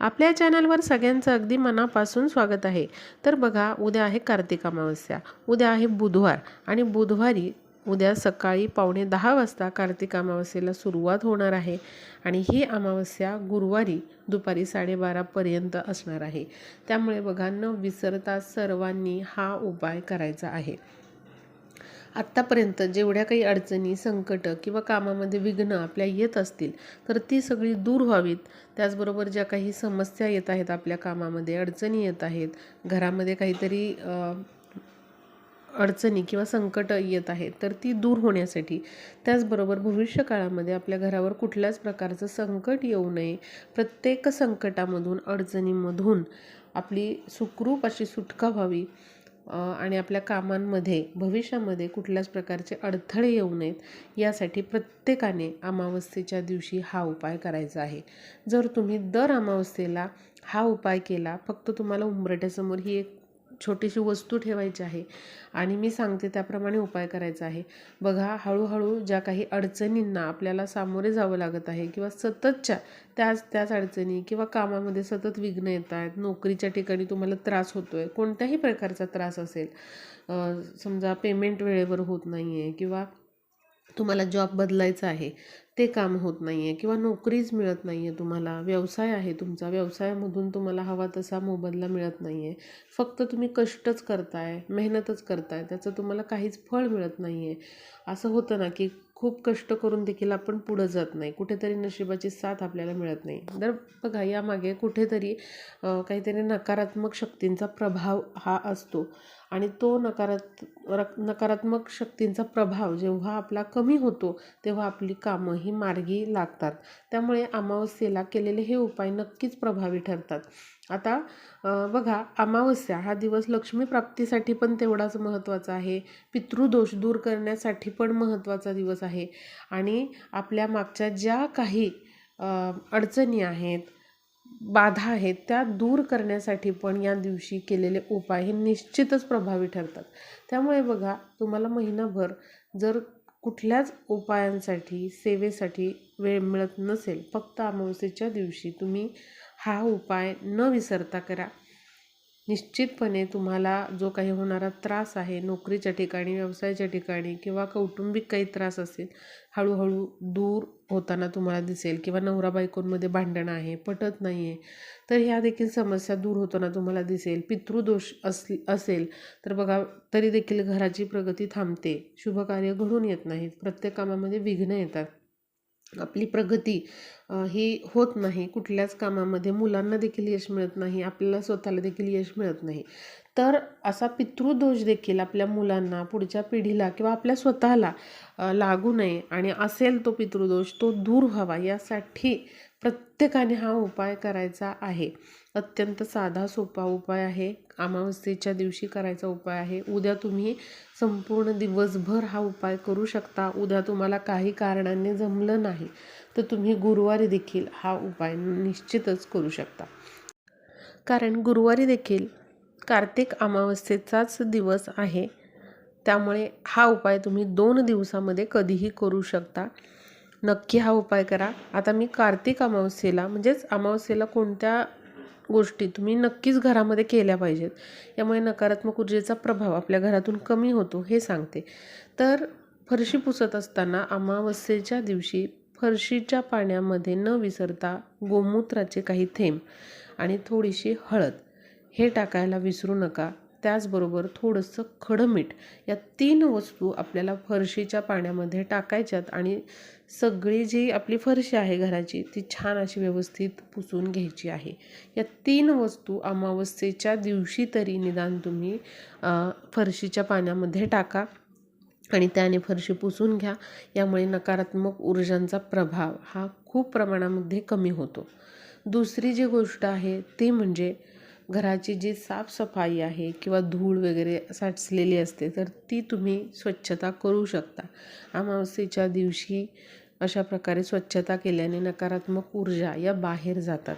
आपल्या चॅनलवर सगळ्यांचं अगदी मनापासून स्वागत आहे. तर बघा उद्या आहे कार्तिक अमावस्या. उद्या आहे बुधवार आणि बुधवारी उद्या सकाळी पावणे दहा वाजता कार्तिक अमावस्येला सुरुवात होणार आहे आणि ही अमावस्या गुरुवारी दुपारी साडेबारापर्यंत असणार आहे. त्यामुळे बघा न विसरता सर्वांनी हा उपाय करायचा आहे. आत्तापर्यंत जेवढ्या काही अडचणी संकटं किंवा कामामध्ये विघ्न आपल्या येत असतील तर ती सगळी दूर व्हावीत. त्याचबरोबर ज्या काही समस्या येत आहेत आपल्या कामामध्ये अडचणी येत आहेत घरामध्ये काहीतरी अडचणी किंवा संकट येत आहेत तर ती दूर होण्यासाठी त्याचबरोबर भविष्यकाळामध्ये आपल्या घरावर कुठल्याच प्रकारचं संकट येऊ नये. प्रत्येक संकटामधून अडचणीमधून आपली सुखरूप अशी सुटका व्हावी. आणि आपल्या कामांमध्ये भविष्यामध्ये कुठल्याच प्रकारचे अडथळे येऊ नयेत यासाठी प्रत्येकाने अमावस्येच्या दिवशी हा उपाय करायचा आहे. जर तुम्ही दर अमावस्येला हा उपाय केला फक्त तुम्हाला उंबरट्यासमोर ही एक छोटीशी वस्तू ठेवायची आहे. आणि मी सांगते त्याप्रमाणे उपाय करायचा आहे. बघा हळूहळू ज्या काही अडचणींना आपल्याला सामोरे जावं लागत आहे किंवा सततच्या त्याच त्याच अडचणी किंवा कामामध्ये सतत विघ्न येत आहेत नोकरीच्या ठिकाणी तुम्हाला त्रास होतो आहे कोणत्याही प्रकारचा त्रास असेल समजा पेमेंट वेळेवर होत नाही आहे किंवा तुम्हाला जॉब बदलायचा आहे ते काम होत नाही आहे किंवा नोकरीच मिळत नाही आहे तुम्हाला. व्यवसाय आहे तुमचा. व्यवसायामधून तुम्हाला हवा तसा मोबदला मिळत नाही आहे फक्त तुम्ही कष्टच करताय मेहनतच करताय त्याचं तुम्हाला काहीच फळ मिळत नाही आहे असं होतं ना की खूप कष्ट करून देखील आपण पुढं जात नाही. कुठेतरी नशिबाची साथ आपल्याला मिळत नाही. तर बघा यामागे कुठेतरी काहीतरी नकारात्मक शक्तींचा प्रभाव हा असतो. आणि तो नकारात रक- नकारात्मक शक्तींचा प्रभाव जेव्हा आपला कमी होतो तेव्हा आपली कामं ही मार्गी लागतात. त्यामुळे अमावस्येला केलेले हे उपाय नक्कीच प्रभावी ठरतात. आता बघा अमावस्या हा दिवस लक्ष्मी प्राप्तीसाठी पण तेवढाच महत्त्वाचा आहे. पितृदोष दूर करण्यासाठी पण महत्त्वाचा दिवस आहे. आणि आपल्या मागच्या ज्या काही अडचणी आहेत बाधा आहेत त्या दूर करण्यासाठी पण या दिवशी केलेले उपाय हे निश्चितच प्रभावी ठरतात. त्यामुळे बघा तुम्हाला महिनाभर जर कुठल्याच उपायांसाठी सेवेसाठी वेळ मिळत नसेल फक्त अमावस्येच्या दिवशी तुम्ही हा उपाय न विसरता करा. निश्चितपणे तुम्हाला जो काही होणारा त्रास आहे नोकरीच्या ठिकाणी व्यवसायाच्या ठिकाणी किंवा कौटुंबिक काही त्रास असेल हळूहळू दूर होताना तुम्हाला दिसेल किंवा नवरा बायकोंमध्ये भांडणं आहे पटत नाही आहे तर ह्या देखील समस्या दूर होताना तुम्हाला दिसेल. पितृदोष अस असेल तर बघा तरी देखील घराची प्रगती थांबते. शुभकार्य घडून येत नाहीत. प्रत्येक कामामध्ये विघ्न येतात. आपली प्रगती ही होत नाही. कुठल्याच कामामध्ये मुलांना देखील यश मिळत नाही. आपल्याला स्वतःला देखील यश मिळत नाही. तर असा पितृदोष देखील आपल्या मुलांना पुढच्या पिढीला किंवा आपल्या स्वतःला लागू नये. आणि असेल तो पितृदोष तो दूर व्हावा. यासाठी प्रत्येकाने हा उपाय करायचा आहे. अत्यंत साधा सोपा उपाय आहे. अमावस्येच्या दिवशी करायचा उपाय आहे. उद्या तुम्ही संपूर्ण दिवसभर हा उपाय करू शकता. उद्या तुम्हाला काही कारणाने जमलं नाही तर तुम्ही गुरुवारी देखील हा उपाय निश्चितच करू शकता. कारण गुरुवारी देखील कार्तिक अमावस्येचाच दिवस आहे. त्यामुळे हा उपाय तुम्ही दोन दिवसामध्ये कधीही करू शकता. नक्की हा उपाय करा. आता मी कार्तिक अमावस्येला म्हणजेच अमावस्येला कोणत्या गोष्टी तुम्ही नक्कीच घरामध्ये केल्या पाहिजेत यामुळे नकारात्मक ऊर्जेचा प्रभाव आपल्या घरातून कमी होतो हे सांगते. तर फरशी पुसत असताना अमावस्येच्या दिवशी फरशीच्या पाण्यामध्ये न विसरता गोमूत्राचे काही थेंब आणि थोडीशी हळद हे टाकायला विसरू नका. त्याचबरोबर थोडंसं खडं मीठ या तीन वस्तू आपल्याला फरशीच्या पाण्यामध्ये टाकायच्यात आणि सगळी जी आपली फरशी आहे घराची ती छान अशी व्यवस्थित पुसून घ्यायची आहे. या तीन वस्तू अमावस्येच्या दिवशी तरी निदान तुम्ही फरशीच्या पाण्यामध्ये टाका आणि त्याने फरशी पुसून घ्या. यामुळे नकारात्मक ऊर्जांचा प्रभाव हा खूप प्रमाणामध्ये कमी होतो. दुसरी जी गोष्ट आहे ती म्हणजे घराची जी साफसफाई आहे किंवा धूळ वगैरे साचलेली असते तर ती तुम्ही स्वच्छता करू शकता. अमावस्येच्या दिवशी अशा प्रकारे स्वच्छता केल्याने नकारात्मक ऊर्जा या बाहेर जातात.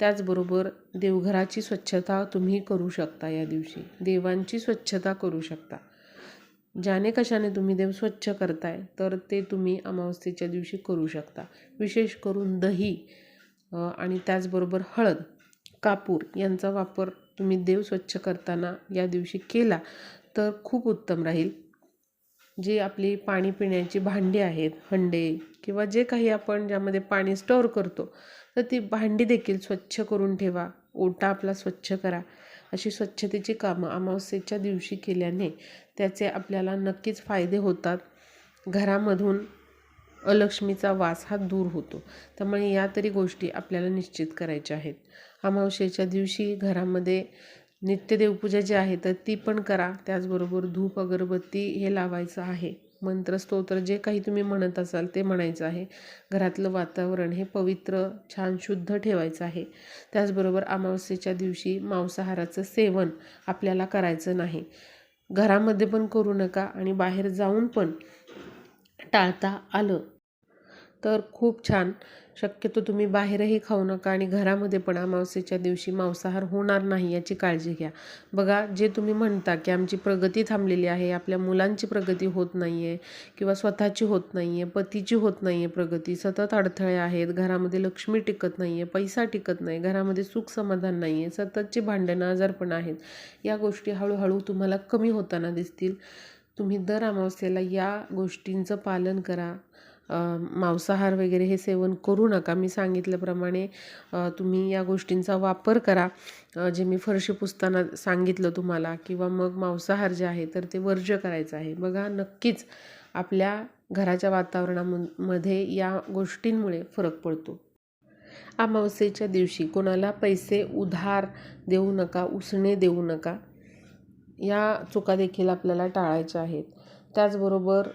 त्याचबरोबर देवघराची स्वच्छता तुम्ही करू शकता या दिवशी. देवांची स्वच्छता करू शकता. ज्याने कशाने तुम्ही देव स्वच्छ करताय तर ते तुम्ही अमावस्येच्या दिवशी करू शकता. विशेष करून दही आणि त्याचबरोबर हळद कापूर यांचा वापर तुम्ही देव स्वच्छ करताना या दिवशी केला तर खूप उत्तम राहील. जी आपली पाणी पिण्याची भांडी आहेत हंडे किंवा जे काही आपण ज्यामध्ये पाणी स्टोअर करतो तर ती भांडी देखील स्वच्छ करून ठेवा. ओटा आपला स्वच्छ करा. अशी स्वच्छतेची कामं अमावस्येच्या दिवशी केल्याने त्याचे आपल्याला नक्कीच फायदे होतात. घरामधून अलक्ष्मीचा वास हा दूर होतो. त्यामुळे या तरी गोष्टी आपल्याला निश्चित करायच्या आहेत. अमावस्येच्या दिवशी घरामध्ये नित्य देवपूजा जी आहे तर ती पण करा. त्याचबरोबर धूप अगरबत्ती हे लावायचं आहे. मंत्र स्तोत्र जे काही तुम्ही म्हणत असाल ते म्हणायचं आहे. घरातलं वातावरण हे पवित्र छान शुद्ध ठेवायचं आहे. त्याचबरोबर अमावस्येच्या दिवशी मांसाहाराचं सेवन आपल्याला करायचं नाही. घरामध्ये पण करू नका आणि बाहेर जाऊन पण टाळता आलं. तर खूप छान. शक्यतो तुम्ही बाहेरही खाऊ नका आणि घरामध्ये पण अमावस्येच्या दिवशी मांसाहार होणार नाही याची काळजी घ्या. बघा जे तुम्ही म्हणता की आमची प्रगती थांबलेली आहे आपल्या मुलांची प्रगती होत नाही आहे किंवा स्वतःची होत नाही आहे पतीची होत नाही आहे प्रगती सतत अडथळे आहेत घरामध्ये लक्ष्मी टिकत नाही आहे पैसा टिकत नाही घरामध्ये सुख समाधान नाही आहे सततची भांडणं आजारपण आहेत या गोष्टी हळूहळू तुम्हाला कमी होताना दिसतील. तुम्ही दर अमावस्येला या गोष्टींचं पालन करा. मांसाहार वगैरे हे सेवन करू नका. मी सांगितल्याप्रमाणे तुम्ही या गोष्टींचा वापर करा. जे मी फरशी पुसताना सांगितलं तुम्हाला किंवा मग मांसाहार जे आहे तर ते वर्ज्य करायचं आहे. बघा नक्कीच आपल्या घराच्या वातावरणामध्ये या गोष्टींमुळे फरक पडतो. अमावस्येच्या दिवशी कोणाला पैसे उधार देऊ नका उसणे देऊ नका या चुका देखील आपल्याला टाळायच्या आहेत. त्याचबरोबर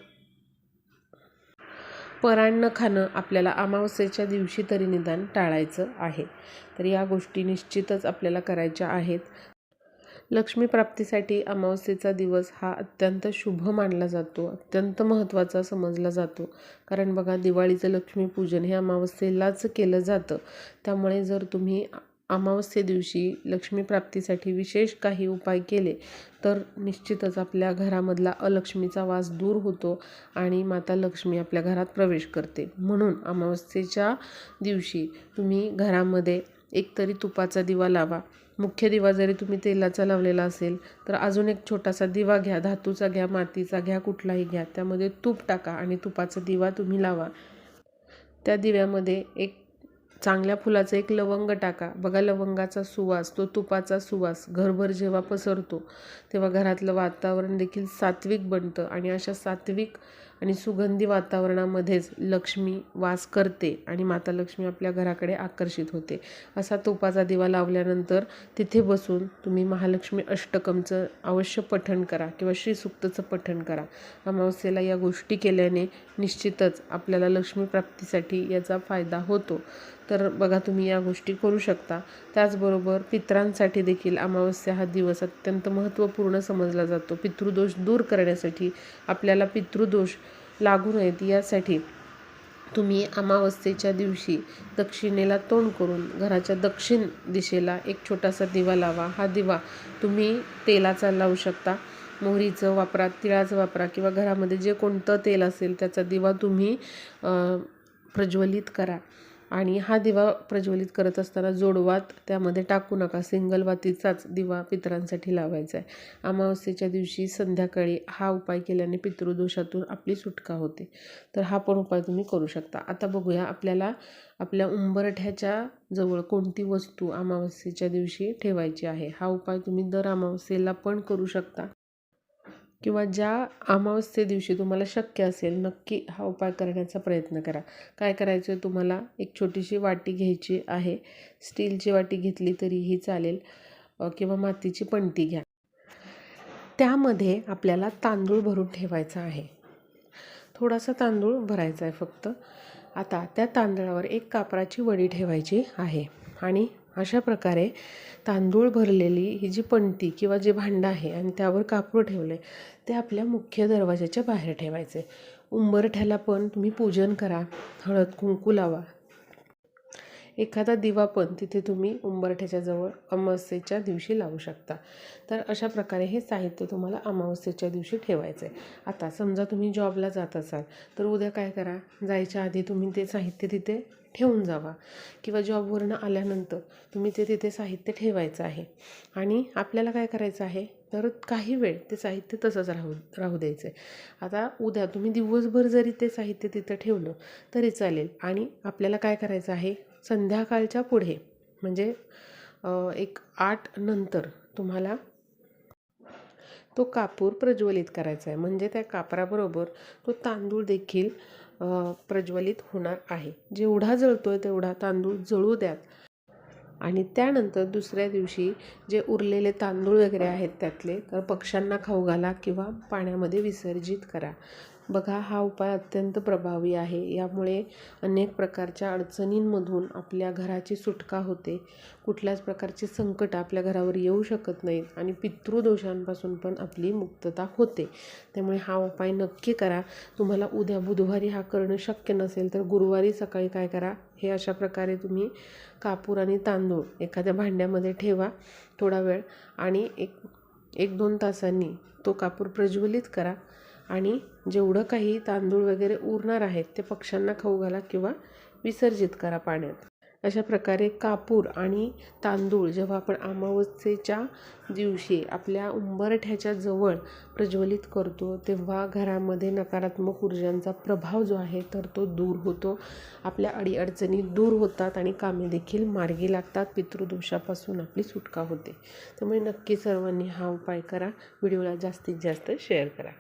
परान्न खाणं आपल्याला अमावस्येच्या दिवशी तरी निदान टाळायचं आहे. तर या गोष्टी निश्चितच आपल्याला करायच्या आहेत. लक्ष्मी प्राप्तीसाठी अमावस्येचा दिवस हा अत्यंत शुभ मानला जातो अत्यंत महत्त्वाचा समजला जातो. कारण बघा दिवाळीचं लक्ष्मीपूजन हे अमावस्येलाच केलं जातं. त्यामुळे जर तुम्ही अमावस्ये दिवशी लक्ष्मी प्राप्तीसाठी विशेष काही उपाय केले तर निश्चितच आपल्या घरामधला अलक्ष्मीचा वास दूर होतो आणि माता लक्ष्मी आपल्या घरात प्रवेश करते. म्हणून अमावस्येच्या दिवशी तुम्ही घरामध्ये एकतरी तुपाचा दिवा लावा. मुख्य दिवा जरी तुम्ही तेलाचा लावलेला असेल तर अजून एक छोटासा दिवा घ्या धातूचा घ्या मातीचा घ्या कुठलाही घ्या त्यामध्ये तूप टाका आणि तुपाचा दिवा तुम्ही लावा. त्या दिव्यामध्ये एक चांगल्या फुलाचं एक लवंग टाका. बघा लवंगाचा सुवास तो तुपाचा सुवास. घरभर जेव्हा पसरतो तेव्हा घरातलं वातावरण देखील सात्विक बनतं आणि अशा सात्विक आणि सुगंधी वातावरणामध्येच लक्ष्मी वास करते आणि माता लक्ष्मी आपल्या घराकडे आकर्षित होते. असा तुपाचा दिवा लावल्यानंतर तिथे बसून तुम्ही महालक्ष्मी अष्टकमचं अवश्य पठण करा किंवा श्रीसुक्तचं पठण करा. अमावस्येला या गोष्टी केल्याने निश्चितच आपल्याला लक्ष्मी प्राप्तीसाठी याचा फायदा होतो. तर बघा तुम्ही या गोष्टी करू शकता. त्याचबरोबर पित्रांसाठी देखील अमावस्या हा दिवस अत्यंत महत्त्वपूर्ण समजला जातो. पितृदोष दूर करण्यासाठी आपल्याला पितृदोष लागू नयेत यासाठी तुम्ही अमावस्येच्या दिवशी दक्षिणेला तोंड करून घराच्या दक्षिण दिशेला एक छोटासा दिवा लावा. हा दिवा तुम्ही तेलाचा लावू शकता. मोहरीचं वापरा तिळाचं वापरा किंवा घरामध्ये जे कोणतं तेल असेल त्याचा दिवा तुम्ही प्रज्वलित करा. आणि हा दिवा प्रज्वलित करत असताना जोडवात त्यामध्ये टाकू नका. सिंगल वातीचाच दिवा पितरांसाठी लावायचा आहे. अमावस्येच्या दिवशी संध्याकाळी हा उपाय केल्याने पितृदोषातून आपली सुटका होते. तर हा पण उपाय तुम्ही करू शकता. आता बघूया आपल्याला आपल्या उंबरठ्याच्या जवळ कोणती वस्तू अमावस्येच्या दिवशी ठेवायची आहे. हा उपाय तुम्ही दर अमावस्येला पण करू शकता. किंवा ज्या अमावस्ये दिवशी तुम्हाला शक्य असेल नक्की हा उपाय करण्याचा प्रयत्न करा. काय करायचं आहे तुम्हाला? एक छोटीशी वाटी घ्यायची आहे. स्टीलची वाटी घेतली तरीही चालेल. किंवा मातीची पणती घ्या. त्यामध्ये आपल्याला तांदूळ भरून ठेवायचा आहे. थोडासा तांदूळ भरायचा आहे फक्त. आता त्या तांदळावर एक कापराची वडी ठेवायची आहे. आणि अशा प्रकारे तांदूळ भरलेली ही जी पणती किंवा जे भांडं आहे आणि त्यावर कापड ठेवलं आहे ते आपल्या मुख्य दरवाजाच्या बाहेर ठेवायचे. उंबरठ्याला पण तुम्ही पूजन करा हळद कुंकू लावा एखादा दिवा पण तिथे तुम्ही उंबरठ्याच्या जवळ अमावस्येच्या दिवशी लावू शकता. तर अशा प्रकारे हे साहित्य तुम्हाला अमावस्येच्या दिवशी ठेवायचं आहे आता समजा तुम्ही जॉबला जात असाल तर उद्या काय करा? जायच्या आधी तुम्ही ते साहित्य तिथे ठेवून जावा. किंवा जॉबवरनं आल्यानंतर तुम्ही ते तिथे साहित्य ठेवायचं आहे. आणि आपल्याला काय करायचं आहे? तर काही वेळ ते साहित्य तसंच राहू राहू द्यायचं आहे आता उद्या तुम्ही दिवसभर जरी ते साहित्य तिथं ठेवलं तरी चालेल. आणि आपल्याला काय करायचं आहे? संध्याकाळच्या पुढे म्हणजे एक आठ नंतर तुम्हाला तो कापूर प्रज्वलित करायचा आहे. म्हणजे त्या कापराबरोबर तो तांदूळ देखील प्रज्वलित होणार आहे. जेवढा जळतो आहे तेवढा तांदूळ जळू द्यात. आणि त्यानंतर दुसऱ्या दिवशी जे उरलेले तांदूळ वगैरे आहेत त्यातले तर पक्ष्यांना खाऊ घाला किंवा पाण्यामध्ये विसर्जित करा. बघा हा उपाय अत्यंत प्रभावी आहे. यामुळे अनेक प्रकारच्या अडचणींमधून आपल्या घराची सुटका होते. कुठल्याच प्रकारचे संकट आपल्या घरावर येऊ शकत नाहीत आणि पितृदोषांपासून पण आपली मुक्तता होते. त्यामुळे हा उपाय नक्की करा. तुम्हाला उद्या बुधवारी हा करणं शक्य नसेल तर गुरुवारी सकाळी काय करा? हे अशा प्रकारे तुम्ही कापूर आणि तांदूळ एखाद्या भांड्यामध्ये ठेवा थोडा वेळ आणि एक एक दोन तासांनी तो कापूर प्रज्वलित करा. आणि जेवढं काही तांदूळ वगैरे उरणार आहेत ते पक्ष्यांना खाऊ घाला किंवा विसर्जित करा पाण्यात. अशा प्रकारे कापूर आणि तांदूळ जेव्हा आपण अमावस्येच्या दिवशी आपल्या उंबरठ्याच्या जवळ प्रज्वलित करतो तेव्हा घरामध्ये नकारात्मक ऊर्जांचा प्रभाव जो आहे तर तो दूर होतो. आपल्या अडीअडचणी दूर होतात आणि कामे देखील मार्गी लागतात. पितृदोषापासून आपली सुटका होते. त्यामुळे नक्की सर्वांनी हा उपाय करा. व्हिडिओला जास्तीत जास्त शेअर करा.